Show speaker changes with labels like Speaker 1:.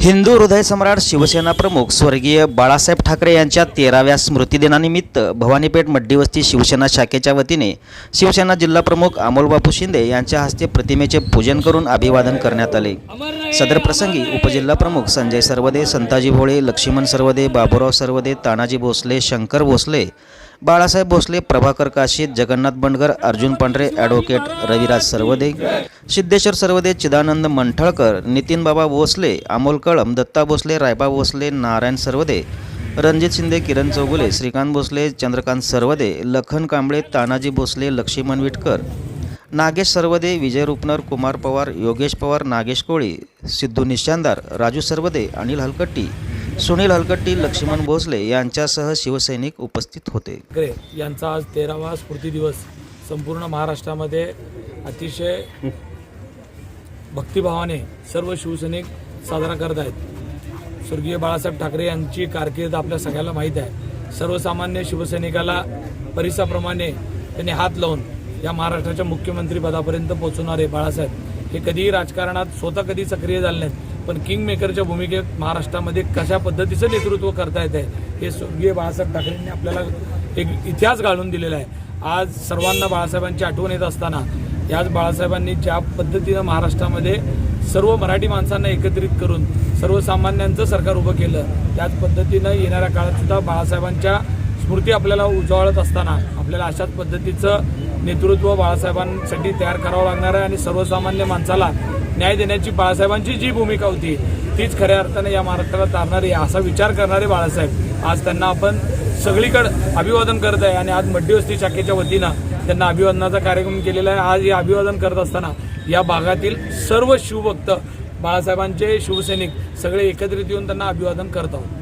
Speaker 1: हिंदू हृदय सम्राट शिवसेना प्रमुख स्वर्गीय बाळासाहेब ठाकरे यांच्या तेराव्या स्मृतिदिनानिमित्त भवानीपेठ मड्डीवस्ती शिवसेना शाखेच्या वतीने शिवसेना जिल्हा प्रमुख अमोलबापू शिंदे यांच्या हस्ते प्रतिमेचे पूजन करून अभिवादन करण्यात आले. सदर प्रसंगी उपजिल्हा प्रमुख संजय सरवदे संताजी भोळे लक्ष्मण सरवदे बाबुराव सरवदे तानाजी भोसले शंकर भोसले बाळासाहेब भोसले प्रभाकर काशीद जगन्नाथ बंडगर अर्जुन पांढरे ॲडव्होकेट रविराज सर्वदे सिद्धेश्वर सर्वदे चिदानंद मंठळकर नितीन बाबा भोसले अमोल कळम दत्ता भोसले रायबा भोसले नारायण सर्वदे रणजित शिंदे किरण चौगुले श्रीकांत भोसले चंद्रकांत सर्वदे लखन कांबळे तानाजी भोसले लक्ष्मण विटकर नागेश सर्वदे विजय रुपनर कुमार पवार योगेश पवार नागेश कोळी सिद्धू निशांदार राजू सर्वदे अनिल हलकट्टी सुनील हलकट्टी लक्ष्मण भोसले यांच्यासह शिवसैनिक उपस्थित होते.
Speaker 2: ठाकरे यांचा आज तेरावा स्फूर्ती दिवस संपूर्ण महाराष्ट्रामध्ये अतिशय भक्तिभावाने सर्व शिवसैनिक साजरा करत आहेत. स्वर्गीय बाळासाहेब ठाकरे यांची कारकीर्द आपल्या सगळ्याला माहीत आहे. सर्वसामान्य शिवसैनिकाला परिसाप्रमाणे त्यांनी हात लावून या महाराष्ट्राच्या मुख्यमंत्री पदापर्यंत पोहोचवणारे बाळासाहेब हे कधीही राजकारणात स्वतः कधी सक्रिय झाले नाहीत. पण किंग मेकरच्या भूमिकेत महाराष्ट्रामध्ये कशा पद्धतीचं नेतृत्व करता येत आहे हे स्वर्गीय बाळासाहेब ठाकरेंनी आपल्याला एक इतिहास घालून दिलेला आहे. आज सर्वांना बाळासाहेबांची आठवण येत असताना याच बाळासाहेबांनी ज्या पद्धतीनं महाराष्ट्रामध्ये सर्व मराठी माणसांना एकत्रित करून सर्वसामान्यांचं सरकार उभं केलं त्याच पद्धतीनं येणाऱ्या काळात सुद्धा बाळासाहेबांच्या स्मृती आपल्याला उजवळत असताना आपल्याला अशाच पद्धतीचं नेतृत्व बाळासाहेबांसाठी तयार करावं लागणार आहे आणि सर्वसामान्य माणसाला न्याय देण्याची बाळासाहेबांची जी भूमिका होती तीच खऱ्या अर्थाने या महाराष्ट्राला तारणारी आहे. असा विचार करणारे बाळासाहेब आज त्यांना आपण सगळीकडे अभिवादन करत आहे आणि आज मड्डीवस्ती शाखेच्या वतीनं त्यांना अभिवादनाचा कार्यक्रम केलेला आहे. आज हे अभिवादन करत असताना या भागातील सर्व शिवभक्त बाळासाहेबांचे शिवसैनिक सगळे एकत्रित येऊन त्यांना अभिवादन करत आहोत.